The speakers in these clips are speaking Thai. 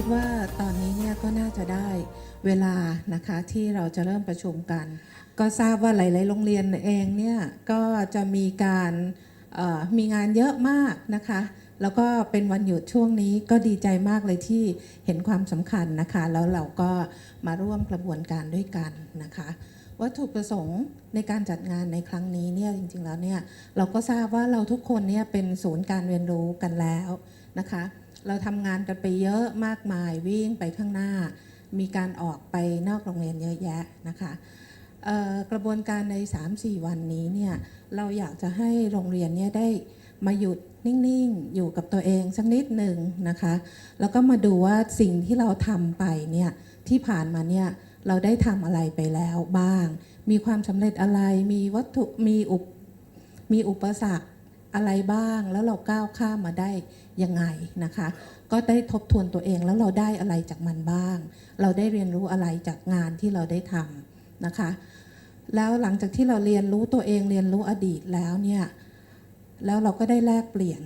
คิดว่าตอนนี้เนี่ยก็น่าจะได้เวลานะคะที่เราจะเริ่มประชุมกัน ก็ทราบว่าหลาย ๆ โรงเรียนเองเนี่ยก็จะมีการมีงานเยอะมากนะคะ แล้วก็เป็นวันหยุดช่วงนี้ก็ดีใจมากเลยที่เห็นความสำคัญนะคะ แล้วเราก็มาร่วมกระบวนการด้วยกันนะคะวัตถุประสงค์ในการจัดงานในครั้งนี้เนี่ยจริง ๆ แล้วเนี่ยเราก็ทราบว่าเราทุกคนเนี่ยเป็นศูนย์การเรียนรู้กันแล้วนะคะ เราทำงานกันไปเยอะมากมายวิ่งไปข้างหน้า มีการออกไปนอกโรงเรียนเยอะแยะนะคะกระบวนการใน 3-4 วันนี้เนี่ยเราอยากจะให้โรงเรียนเนี่ยได้มาหยุดนิ่งๆ อยู่กับตัวเองสักนิดหนึ่งนะคะ แล้วก็มาดูว่าสิ่งที่เราทำไปเนี่ยที่ผ่านมาเนี่ยเราได้ทำอะไรไปแล้วบ้าง มีความสำเร็จอะไรมีวัตถุมีอุปมีอุปสรรค อะไรบ้างแล้วเราก้าวข้ามมาได้ยังไงนะคะ ก็ได้ทบทวนตัวเองแล้วเราได้อะไรจากมันบ้าง เราได้เรียนรู้อะไรจากงานที่เราได้ทำนะคะ แล้วหลังจากที่เราเรียนรู้ตัวเองเรียนรู้อดีตแล้วเนี่ยแล้วเราก็ได้แลกเปลี่ยน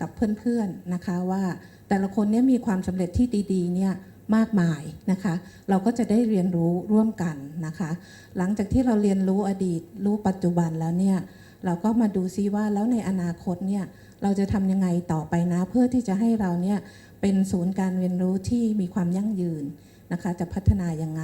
กับเพื่อนๆนะคะว่าแต่ละคนเนี่ยมีความสำเร็จที่ดีๆเนี่ยมากมายนะคะ เราก็จะได้เรียนรู้ร่วมกันนะคะ หลังจากที่เราเรียนรู้อดีตรู้ปัจจุบันแล้วเนี่ย เราก็มาดูซิว่าแล้วในอนาคตเนี่ยเราจะทำยังไงต่อไปนะ เพื่อที่จะให้เราเนี่ยเป็นศูนย์การเรียนรู้ที่มีความยั่งยืนนะคะจะพัฒนายังไง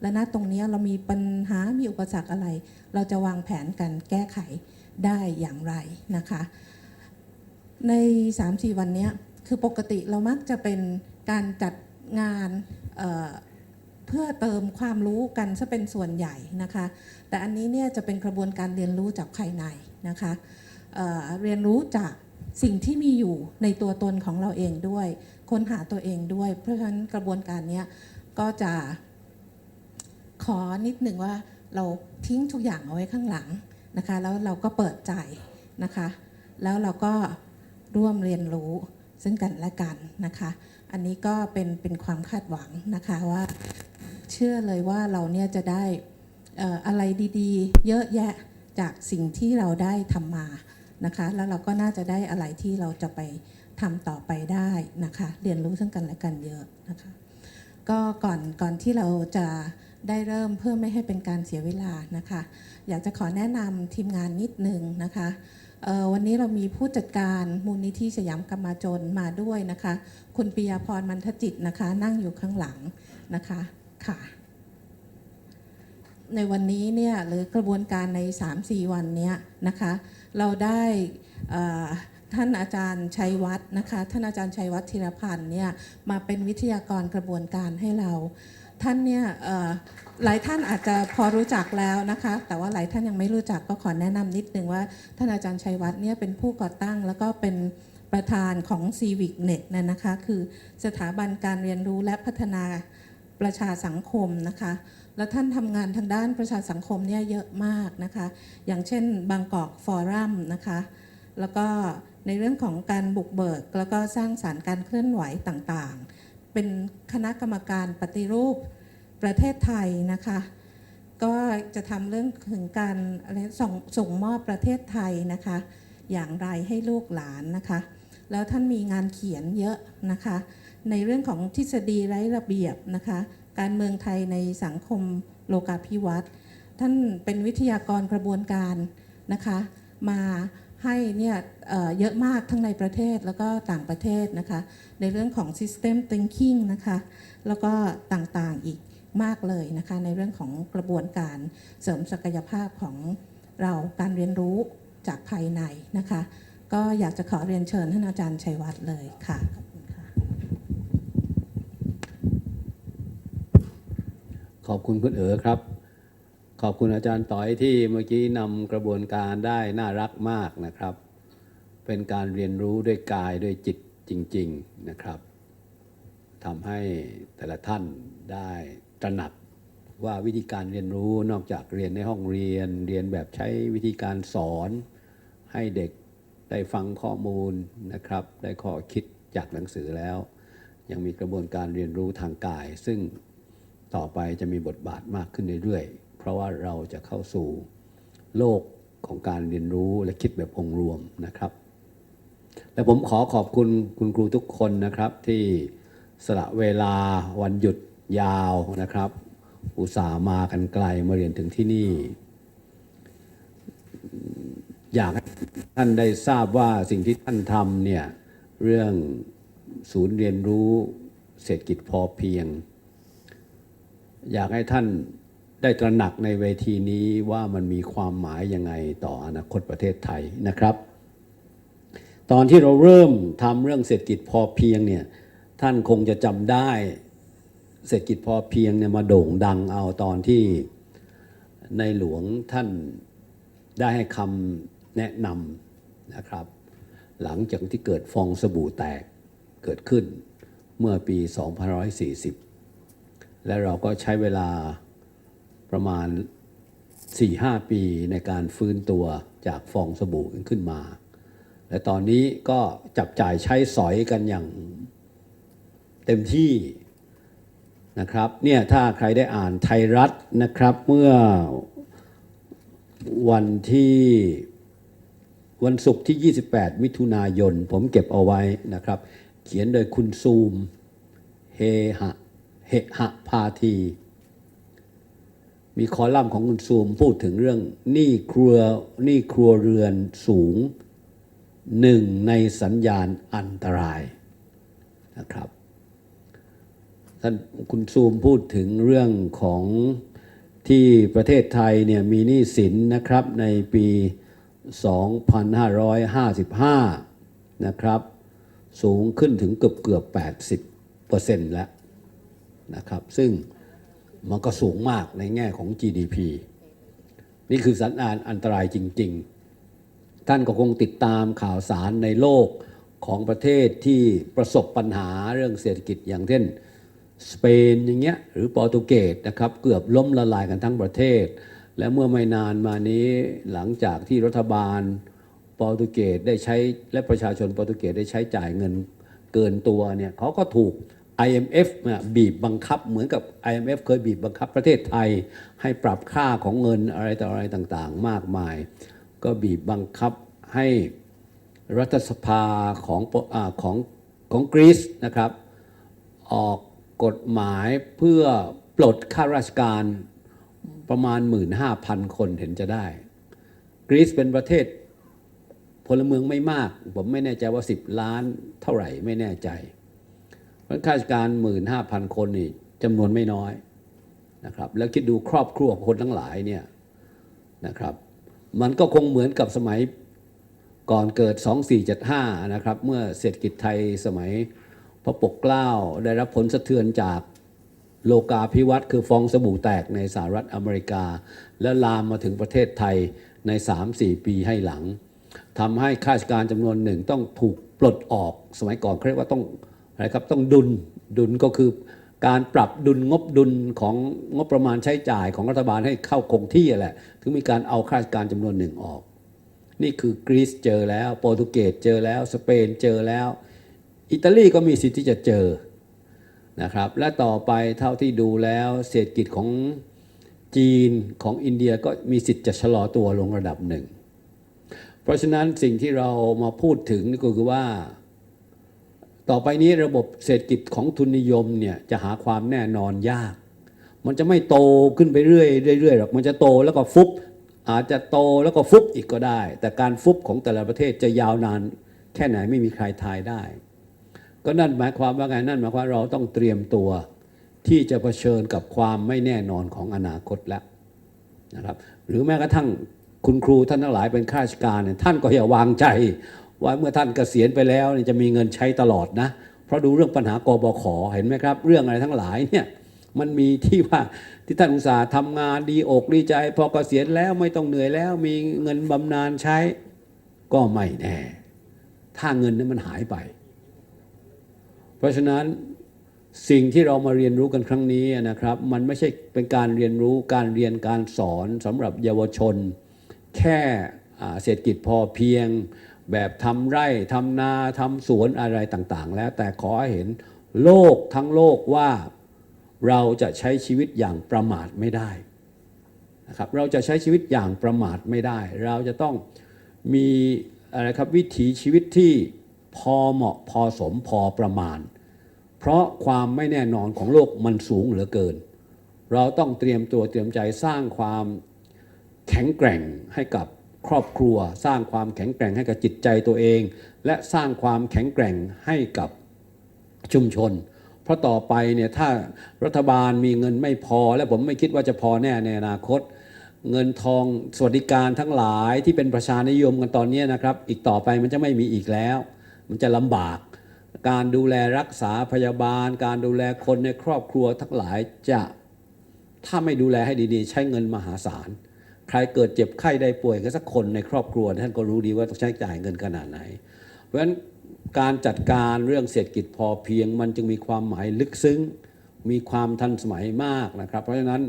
และณตรงนี้เรามีปัญหามีอุปสรรคอะไร เราจะวางแผนกันแก้ไขได้อย่างไรนะคะ ใน 3-4 วันนี้คือปกติเรามักจะเป็นการจัดงานอ พื่อเติมความรู้กันซะเป็นส่วนใหญ่นะคะ แต่อันนี้เนี่ยจะเป็นกระบวนการเรียนรู้จากภายในนะคะเเรียนรู้จากสิ่งที่มีอยู่ในตัวตนของเราเองด้วย ค้นหาตัวเองด้วย เพราะฉะนั้นกระบวนการนี้ก็จะขอนิดหนึ่งว่าเราทิ้งทุกอย่างเอาไว้ข้างหลังนะคะแล้วเราก็เปิดใจนะคะ แล้วเราก็ร่วมเรียนรู้ซึ่งกันและกันนะคะ อันนี้ก็เป็นเป็นความคาดหวังนะคะว่า เชื่อเลยว่าเราเนี่ยจะได้อะไรดีๆ เยอะแยะจากสิ่งที่เราได้ทำมานะคะ แล้วเราก็น่าจะได้อะไรที่เราจะไปทำต่อไปได้นะคะ เรียนรู้ซึ่งกันและกันเยอะนะคะ ก็ก่อนก่อนที่เราจะได้เริ่มเพื่อไม่ให้เป็นการเสียเวลานะคะ อยากจะขอแนะนำทีมงานนิดนึงนะคะวันนี้เรามีผู้จัดการมูลนิธิสยามกรรมาจนมาด้วยนะคะ คุณปิยาพรมันทจิตนะคะ นั่งอยู่ข้างหลังนะคะ ค่ะ ในวันนี้เนี่ยหรือกระบวนการใน 3-4 วันเนี้ยนะคะ เราได้ท่านอาจารย์ชัยวัฒน์นะคะ ท่านอาจารย์ชัยวัฒน์ธีรพันธ์เนี่ยมาเป็นวิทยากรกระบวนการให้เรา ท่านเนี่ยหลายท่านอาจจะพอรู้จักแล้วนะคะ แต่ว่าหลายท่านยังไม่รู้จักก็ขอแนะนำนิดนึงว่า ท่านอาจารย์ชัยวัฒน์เนี่ยเป็นผู้ก่อตั้งแล้วก็เป็นประธานของ Civic Net นะนะคะ คือสถาบันการเรียนรู้และพัฒนา ประชาสังคมนะคะ แล้วท่านทำงานทางด้านประชาสังคมเนี่ยเยอะมากนะคะ อย่างเช่นบางกอกฟอรัมนะคะ แล้วก็ในเรื่องของการบุกเบิก แล้วก็สร้างสารรค์การเคลื่อนไหวต่างๆ เป็นคณะกรรมการปฏิรูปประเทศไทยนะคะ ก็จะทำเรื่องถึงการส่งส่งมอบประเทศไทยนะคะ อย่างไรให้ลูกหลานนะคะ แล้วท่านมีงานเขียนเยอะนะคะ ในเรื่องของทฤษฎีไร้ระเบียบนะคะ การเมืองไทยในสังคมโลกาภิวัตน์ท่านเป็นวิทยากรกระบวนการนะคะ มาให้เนี่ยเเยอะมากทั้งในประเทศแล้วก็ต่างประเทศนะคะ ในเรื่องของ system thinking นะคะ แล้วก็ต่างๆอีกมากเลยนะคะ ในเรื่องของกระบวนการเสริมศักยภาพของเราการเรียนรู้จากภายในนะคะ ก็อยากจะขอเรียนเชิญท่านอาจารย์ชัยวัฒน์เลยค่ะ ขอบคุณค่ะขอบคุณคุณเอ๋อครับ ขอบคุณอาจารย์ต่อยที่เมื่อกี้นำกระบวนการได้น่ารักมากนะครับ เป็นการเรียนรู้ด้วยกายด้วยจิตจริง ๆนะครับทำให้แต่ละท่านได้ตระหนักว่าวิธีการเรียนรู้นอกจากเรียนในห้องเรียน เรียนแบบใช้วิธีการสอน ให้เด็กได้ฟังข้อมูลนะครับ ได้ข้อคิดจากหนังสือแล้ว ยังมีกระบวนการเรียนรู้ทางกาย ซึ่ง ต่อไปจะมีบทบาทมากขึ้นเรื่อยๆ เพราะว่าเราจะเข้าสู่โลกของการเรียนรู้และคิดแบบองค์รวมนะครับ และผมขอขอบคุณคุณครูทุกคนนะครับที่สละเวลาวันหยุดยาวนะครับ อุตส่าห์มากันไกลมาเรียนถึงที่นี่ อยากให้ท่านได้ทราบว่าสิ่งที่ท่านทำเนี่ยเรื่องศูนย์เรียนรู้เศรษฐกิจพอเพียง อยากให้ท่านได้ตระหนักในเวทีนี้ว่ามันมีความหมายยังไงต่ออนาคตประเทศไทยนะครับ ตอนที่เราเริ่มทำเรื่องเศรษฐกิจพอเพียงเนี่ยท่านคงจะจำได้เศรษฐกิจพอเพียงเนี่ยมาโด่งดังเอาตอนที่ในหลวงท่านได้ให้คำแนะนำนะครับ หลังจากที่เกิดฟองสบู่แตกเกิดขึ้นเมื่อปี 2540 และเราก็ใช้เวลาประมาณ 4-5 ปีในการฟื้นตัวจากฟองสบู่ขึ้นมา และตอนนี้ก็จับจ่ายใช้สอยกันอย่างเต็มที่นะครับเนี่ยถ้าใครได้อ่านไทยรัฐนะครับเมื่อวันที่วันศุกร์ที่ 28 มิถุนายน ผมเก็บเอาไว้นะครับ เขียนโดยคุณซูม เฮหะ เฮหะพาที มีคอลัมน์ของคุณซูมพูดถึงเรื่องหนี้ครัวหนี้ครัวเรือนสูงหนึ่งในสัญญาณอันตรายนะครับท่านคุณซูมพูดถึงเรื่องของที่ประเทศไทยเนี่ยมีหนี้สินนะครับในปี 2555 นะครับ สูงขึ้นถึงเกือบเกือบ80เปอร์เซ็นต์แล้ว นะครับ ซึ่งมันก็สูงมากในแง่ของ GDP นี่คือสัญญาณอันตรายจริง ๆ ท่านก็คงติดตามข่าวสารในโลกของประเทศที่ประสบปัญหาเรื่องเศรษฐกิจอย่างเช่นสเปนอย่างเงี้ยหรือโปรตุเกสนะครับเกือบล้มละลายกันทั้งประเทศ และเมื่อไม่นานมานี้หลังจากที่รัฐบาลโปรตุเกสได้ใช้และประชาชนโปรตุเกสได้ใช้จ่ายเงินเกินตัวเนี่ยเขาก็ถูก IMF เนี่ยบีบบังคับเหมือนกับ IMF เคยบีบบังคับประเทศไทย ให้ปรับค่าของเงินอะไรต่ออะไรต่างๆ มากมาย ก็บีบบังคับให้รัฐสภาของอของของกรีซนะครับ ออกกฎหมายเพื่อปลดข้าราชการประมาณ 15,000 คนเห็นจะได้ กรีซเป็นประเทศพลเมืองไม่มาก ผมไม่แน่ใจว่า 10 ล้านเท่าไหร่ไม่แน่ใจ ข้าราชการ15,000คนนี่จำนวนไม่น้อยนะครับ แล้วคิดดูครอบครัวคนทั้งหลายเนี่ยนะครับ มันก็คงเหมือนกับสมัยก่อนเกิด 2475 นะครับ เมื่อเศรษฐกิจไทยสมัยพระปกเกล้าได้รับผลสะเทือนจากโลกาภิวัตน์คือฟองสบู่แตกในสหรัฐอเมริกา และลามมาถึงประเทศไทยใน 3-4 ปีให้หลังทำให้ข้าราชการจำนวนหนึ่งต้องถูกปลดออกสมัยก่อนเขาเรียกว่าต้อง อะไรครับต้องดุลดุลก็คือการปรับดุลงบดุลของงบประมาณใช้จ่ายของรัฐบาลให้เข้าคงที่แหละ ถึงมีการเอาข้าราชการจำนวนหนึ่งออก นี่คือกรีซเจอแล้วโปรตุเกสเจอแล้วสเปนเจอแล้ว อิตาลีก็มีสิทธิ์ที่จะเจอนะครับและต่อไปเท่าที่ดูแล้วเศรษฐกิจของจีนของอินเดียก็มีสิทธิ์จะชะลอตัวลงระดับหนึ่ง เพราะฉะนั้นสิ่งที่เรามาพูดถึงนี่ก็คือว่า ต่อไปนี้ระบบเศรษฐกิจของทุนนิยมเนี่ยจะหาความแน่นอนยาก มันจะไม่โตขึ้นไปเรื่อยเรื่อยๆหรอก มันจะโตแล้วก็ฟุบอาจจะโตแล้วก็ฟุบอีกก็ได้ แต่การฟุบของแต่ละประเทศจะยาวนาน แค่ไหนไม่มีใครทายได้ ก็นั่นหมายความว่าไงนั่นหมายความว่าเราต้องเตรียมตัวที่จะเผชิญกับความไม่แน่นอนของอนาคตแล้วนะครับ หรือแม้กระทั่งคุณครูท่านทั้งหลายเป็นข้าราชการเนี่ยท่านก็อย่าวางใจ ว่าเมื่อท่านเกษียณไปแล้วเนี่ยจะมีเงินใช้ตลอดนะ เพราะดูเรื่องปัญหากบขเห็นไหมครับ เรื่องอะไรทั้งหลายเนี่ยมันมีที่ว่าที่ท่านอุตสาห์ทำงานดีอกดีใจ พอเกษียณแล้วไม่ต้องเหนื่อยแล้ว มีเงินบำนาญใช้ ก็ไม่แน่ ถ้าเงินนั้นมันหายไป เพราะฉะนั้นสิ่งที่เรามาเรียนรู้กันครั้งนี้นะครับ มันไม่ใช่เป็นการเรียนรู้การเรียนการสอนสำหรับเยาวชน แค่เศรษฐกิจพอเพียง แบบทำไร่ทำนาทำสวนอะไรต่างๆ แล้วแต่ขอให้เห็นโลกทั้งโลกว่าเราจะใช้ชีวิตอย่างประมาทไม่ได้นะครับเราจะใช้ชีวิตอย่างประมาทไม่ได้ เราจะต้องมีอะไรครับวิถีชีวิตที่พอเหมาะพอสมพอประมาณเเพราะความไม่แน่นอนของโลกมันสูงเหลือเกิน เราต้องเตรียมตัวเตรียมใจสร้างความแข็งแกร่งให้กับ ครอบครัว สร้างความแข็งแกร่งให้กับจิตใจตัวเอง และสร้างความแข็งแกร่งให้กับชุมชน เพราะต่อไปเนี่ยถ้ารัฐบาลมีเงินไม่พอ และผมไม่คิดว่าจะพอแน่ในอนาคต เงินทองสวัสดิการทั้งหลายที่เป็นประชานิยมกันตอนนี้นะครับ อีกต่อไปมันจะไม่มีอีกแล้ว มันจะลำบาก การดูแลรักษาพยาบาล การดูแลคนในครอบครัวทั้งหลายจะถ้าไม่ดูแลให้ดีๆ ใช้เงินมหาศาล ใครเกิดเจ็บไข้ได้ป่วยก็สักคนในครอบครัวท่านก็รู้ดีว่าต้องใช้จ่ายเงินขนาดไหน เพราะฉะนั้นการจัดการเรื่องเศรษฐกิจพอเพียงมันจึงมีความหมายลึกซึ้ง มีความทันสมัยมากนะครับ เพราะฉะนั้น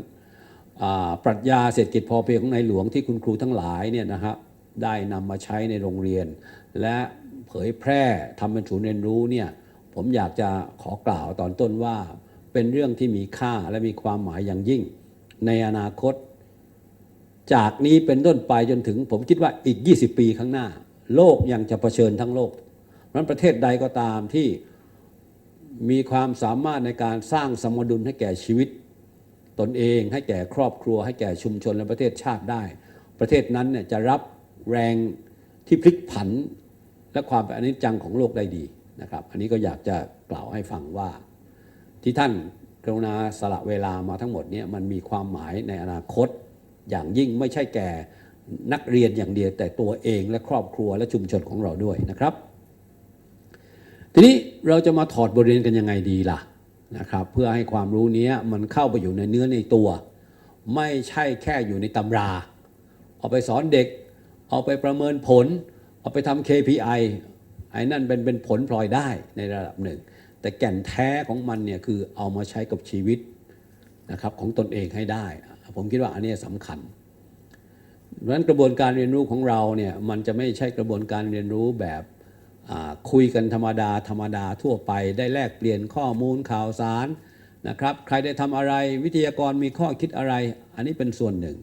ปรัชญาเศรษฐกิจพอเพียงของในหลวงที่คุณครูทั้งหลายเนี่ยนะครับได้นำมาใช้ในโรงเรียน และเผยแพร่ทำเป็นศูนย์เรียนรู้เนี่ยผมอยากจะขอกล่าวตอนต้นว่า เป็นเรื่องที่มีค่าและมีความหมายอย่างยิ่ง ในอนาคต จากนี้เป็นต้นไปจนถึงผมคิดว่าอีก 20 ปีข้างหน้า โลกยังจะเผชิญทั้งโลกนั้นประเทศใดก็ตามที่มีความสามารถในการสร้างสมดุลให้แก่ชีวิต ตนเองให้แก่ครอบครัว ให้แก่ชุมชนและประเทศชาติได้ ประเทศนั้นเนี่ยจะรับแรงที่พลิกผัน และความเป็นอนิจจังของโลกได้ดีนะครับ อันนี้ก็อยากจะกล่าวให้ฟังว่า ที่ท่านกรุณาสละเวลามาทั้งหมดเนี่ยมันมีความหมายในอนาคต อย่างยิ่งไม่ใช่แก่นักเรียนอย่างเดียวแต่ตัวเองและครอบครัวและชุมชนของเราด้วยนะครับ ทีนี้เราจะมาถอดบทเรียนกันยังไงดีล่ะนะครับ เพื่อให้ความรู้นี้มันเข้าไปอยู่ในเนื้อในตัว ไม่ใช่แค่อยู่ในตำรา เอาไปสอนเด็ก เอาไปประเมินผล เอาไปทำ KPI ไอ้นั่นเป็นเป็นผลพลอยได้ในระดับหนึ่ง แต่แก่นแท้ของมันเนี่ยคือเอามาใช้กับชีวิตนะครับของตนเองให้ได้ ผมคิดว่าอันนี้สำคัญเพราะนั้นกระบวนการเรียนรู้ของเราเนี่ยมันจะไม่ใช่กระบวนการเรียนรู้แบบคุยกันธรรมดาธรรมดาทั่วไป ได้แลกเปลี่ยนข้อมูลข่าวสารนะครับ ใครได้ทำอะไรวิทยากรมีข้อคิดอะไร อันนี้เป็นส่วนหนึ่ง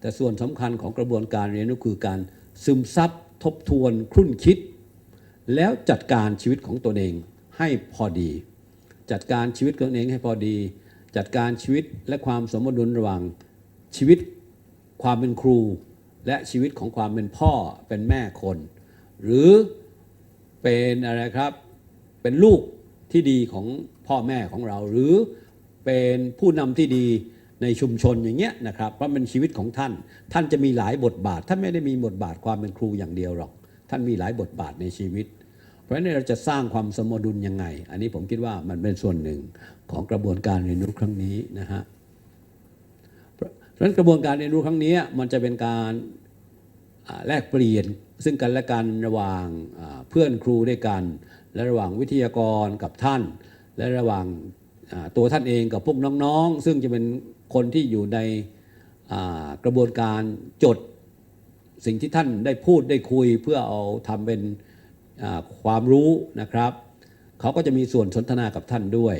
แต่ส่วนสำคัญของกระบวนการเรียนรู้คือการซึมซับทบทวนครุ่นคิด แล้วจัดการชีวิตของตัวเองให้พอดี จัดการชีวิตตัวเองให้พอดี จัดการชีวิตและความสมดุลระหว่าง ชีวิตความเป็นครู และชีวิตของความเป็นพ่อเป็นแม่คน หรือเป็นอะไรครับเป็นลูกที่ดีของพ่อแม่ของเรา หรือเป็นผู้นำที่ดีในชุมชนอย่างเงี้ยนะครับเพราะมันชีวิตของท่าน ท่านจะมีหลายบทบาท ท่านไม่ได้มีบทบาทความเป็นครูอย่างเดียวหรอก ท่านมีหลายบทบาทในชีวิต เพราะฉะนั้นเราจะสร้างความสมดุลยังไง อันนี้ผมคิดว่ามันเป็นส่วนหนึ่งของกระบวนการเรียนรู้ครั้งนี้นะฮะ ฉะนั้นกระบวนการเรียนรู้ครั้งนี้มันจะเป็นการแลกเปลี่ยนซึ่งกันและกันระหว่างเพื่อนครูด้วยกัน และระหว่างวิทยากรกับท่าน และระหว่างตัวท่านเองกับพวกน้องๆ ซึ่งจะเป็นคนที่อยู่ในกระบวนการจดสิ่งที่ท่านได้พูดได้คุยเพื่อเอาทำเป็นความรู้นะครับ เขาก็จะมีส่วนสนทนากับท่านด้วย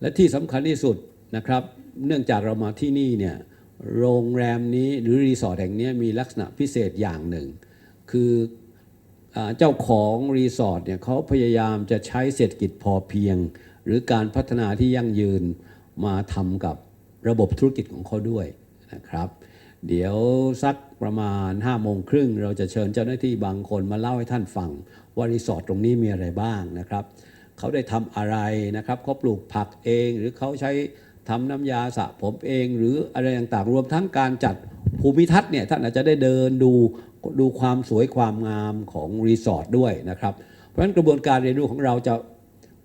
และที่สำคัญที่สุดนะครับ เนื่องจากเรามาที่นี่เนี่ยโรงแรมนี้หรือรีสอร์ทแห่งนี้มีลักษณะพิเศษอย่างหนึ่ง คืออเจ้าของรีสอร์ทเนี่ยเขาพยายามจะใช้เศรษฐกิจพอเพียง หรือการพัฒนาที่ยั่งยืนมาทำกับระบบธุรกิจของเขาด้วยนะครับ เดี๋ยวสักประมาณ5้าโมงครึ่งเราจะเชิญเจ้าหน้าที่บางคนมาเล่าให้ท่านฟัง ว่ารีสอร์ทตรงนี้มีอะไรบ้างนะครับ เขาได้ทำอะไรนะครับเขาปลูกผักเองหรือเขาใช้ ทำน้ำยาสระผมเองหรืออะไรต่างๆ รวมทั้งการจัดภูมิทัศน์เนี่ยท่านอาจจะได้เดินดูดูความสวยความงามของรีสอร์ทด้วยนะครับ เพราะฉะนั้นกระบวนการเรียนรู้ของเราจะ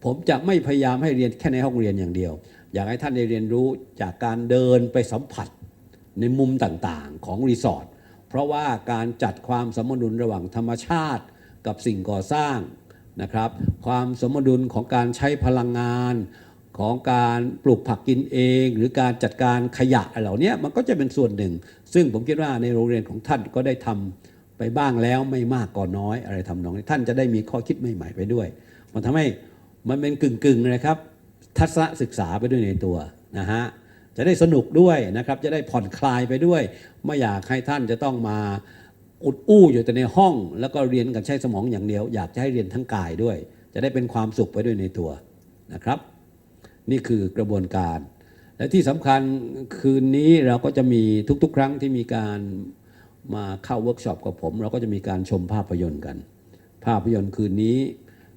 ผมจะไม่พยายามให้เรียนแค่ในห้องเรียนอย่างเดียว อยากให้ท่านได้เรียนรู้จากการเดินไปสัมผัสในมุมต่างๆของรีสอร์ทเพราะว่าการจัดความสมดุลระหว่างธรรมชาติกับสิ่งก่อสร้างนะครับ ความสมดุลของการใช้พลังงาน ของการปลูกผักกินเอง หรือการจัดการขยะเหล่านี้มันก็จะเป็นส่วนหนึ่ง ซึ่งผมคิดว่าในโรงเรียนของท่านก็ได้ทำไปบ้างแล้วไม่มากก็น้อยอะไรทำนองนี้ท่านจะได้มีข้อคิดใหม่ๆไปด้วย มันทำให้มันเป็นกึ่งๆนะครับ ทัศนศึกษาไปด้วยในตัวนะฮะจะได้สนุกด้วยนะครับ จะได้ผ่อนคลายไปด้วย ไม่อยากให้ท่านจะต้องมาอุดอู้อยู่แต่ในห้อง แล้วก็เรียนกันใช้สมองอย่างเดียว อยากจะให้เรียนทั้งกายด้วย จะได้เป็นความสุขไปด้วยในตัวนะครับ นี่คือกระบวนการ และที่สำคัญคืนนี้เราก็จะมีทุกๆ ครั้งที่มีการมาเข้าเวิร์กช็อปกับผม เราก็จะมีการชมภาพยนตร์กัน ภาพยนตร์คืนนี้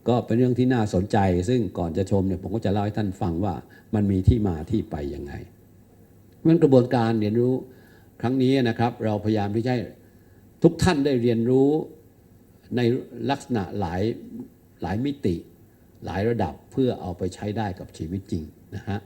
ก็เป็นเรื่องที่น่าสนใจ ซึ่งก่อนจะชมเนี่ยผมก็จะเล่าให้ท่านฟังว่ามันมีที่มาที่ไปยังไงดังนั้นกระบวนการเรียนรู้ครั้งนี้นะครับ เราพยายามที่จะทุกท่านได้เรียนรู้ในลักษณะหลายหลายมิติ หลายระดับเพื่อเอาไปใช้ได้กับชีวิตจริงนะฮะ